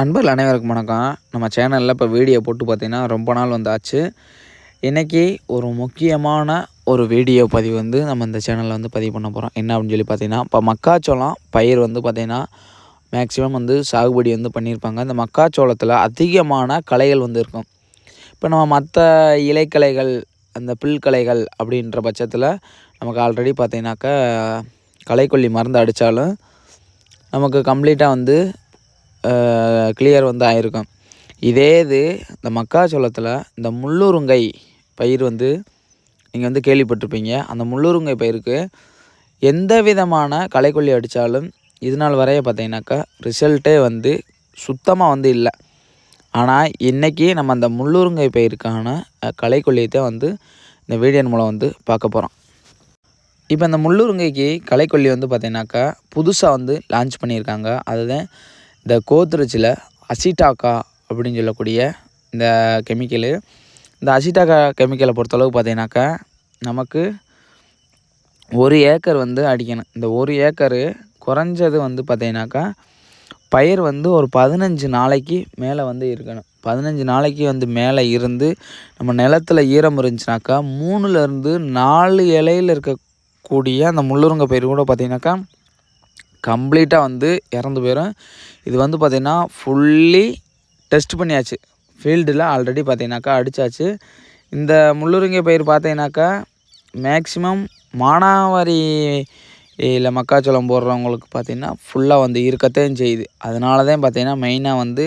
நண்பர்கள் அனைவருக்கும் வணக்கம். நம்ம சேனலில் இப்போ வீடியோ போட்டு பார்த்தீங்கன்னா ரொம்ப நாள் வந்தாச்சு. இன்றைக்கி ஒரு முக்கியமான ஒரு வீடியோ பதிவு வந்து நம்ம இந்த சேனலில் வந்து பதிவு பண்ண போகிறோம் என்ன அப்படின்னு சொல்லி பார்த்தீங்கன்னா இப்போ மக்காச்சோளம் பயிர் வந்து பார்த்திங்கன்னா மேக்ஸிமம் வந்து சாகுபடி வந்து பண்ணியிருப்பாங்க. இந்த மக்காச்சோளத்தில் அதிகமான கலைகள் வந்து இருக்கும். இப்போ நம்ம மற்ற இலைக்கலைகள் அந்த புல்கலைகள் அப்படின்ற பட்சத்தில் நமக்கு ஆல்ரெடி பார்த்தீங்கன்னாக்கா களைக்கொல்லி மருந்து அடித்தாலும் நமக்கு கம்ப்ளீட்டாக வந்து கிளியர் வந்து ஆயிருக்கும். இதே இது இந்த மக்காச்சோளத்தில் இந்த முள்ளுருங்கை பயிர் வந்து நீங்கள் வந்து கேள்விப்பட்டிருப்பீங்க. அந்த முள்ளுருங்கை பயிருக்கு எந்த விதமான களைக்கொல்லி அடித்தாலும் இது நாள் வரைய பார்த்தீங்கன்னாக்கா ரிசல்ட்டே வந்து சுத்தமாக வந்து இல்லை. ஆனால் இன்றைக்கி நம்ம அந்த முள்ளுருங்கை பயிருக்கான களைக்கொல்லியத்தை வந்து இந்த வீடியோ மூலம் வந்து பார்க்க போகிறோம் இப்போ இந்த முள்ளுருங்கைக்கு களைக்கொல்லி வந்து பார்த்திங்கனாக்கா புதுசாக வந்து லான்ச் பண்ணியிருக்காங்க. அதுதான் இந்த கோத்ரேஜில் அசிட்டாக்கா அப்படின்னு சொல்லக்கூடிய இந்த கெமிக்கலு. இந்த அசிட்டாக்கா கெமிக்கலை பொறுத்தளவு பார்த்தீங்கன்னாக்கா நமக்கு ஒரு ஏக்கர் வந்து அடிக்கணும். இந்த ஒரு ஏக்கரு குறைஞ்சது வந்து பார்த்தீங்கன்னாக்கா பயிர் வந்து ஒரு பதினஞ்சு நாளைக்கு மேலே வந்து இருக்கணும். பதினஞ்சு நாளைக்கு வந்து மேலே இருந்து நம்ம நிலத்தில் ஈரம் இருந்துச்சுனாக்கா மூணுலேருந்து நாலு இலையில் இருக்கக்கூடிய அந்த முள்ளுருங்க பயிர் கூட பார்த்திங்கனாக்கா கம்ப்ளீட்டாக வந்து இறந்து போயிடும் இது வந்து பார்த்திங்கன்னா ஃபுல்லி டெஸ்ட் பண்ணியாச்சு. ஃபீல்டில் ஆல்ரெடி பார்த்தீங்கன்னாக்கா அடித்தாச்சு இந்த முள்ளுருங்கை பயிர் பார்த்தீங்கன்னாக்கா மேக்ஸிமம் மானாவாரி இல்லை மக்காச்சோளம் போடுறவங்களுக்கு பார்த்திங்கன்னா ஃபுல்லாக வந்து இருக்கத்தையும் செய்யுது. அதனால தான் பார்த்திங்கன்னா மெயினாக வந்து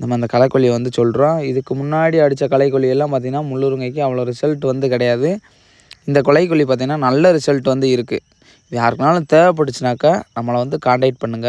நம்ம அந்த களைக்கொல்லியை வந்து சொல்கிறோம் இதுக்கு முன்னாடி அடித்த களைக்கொல்லியெல்லாம் பார்த்திங்கன்னா முள்ளுருங்கைக்கு அவ்வளோ ரிசல்ட் வந்து கிடையாது. இந்த கொலைக்கொல்லி பார்த்திங்கன்னா நல்ல ரிசல்ட் வந்து இருக்குது யாருக்குனாலும் தேவைப்பட்டுச்சுனாக்கா நம்மளை வந்து காண்டாக்ட் பண்ணுங்கள்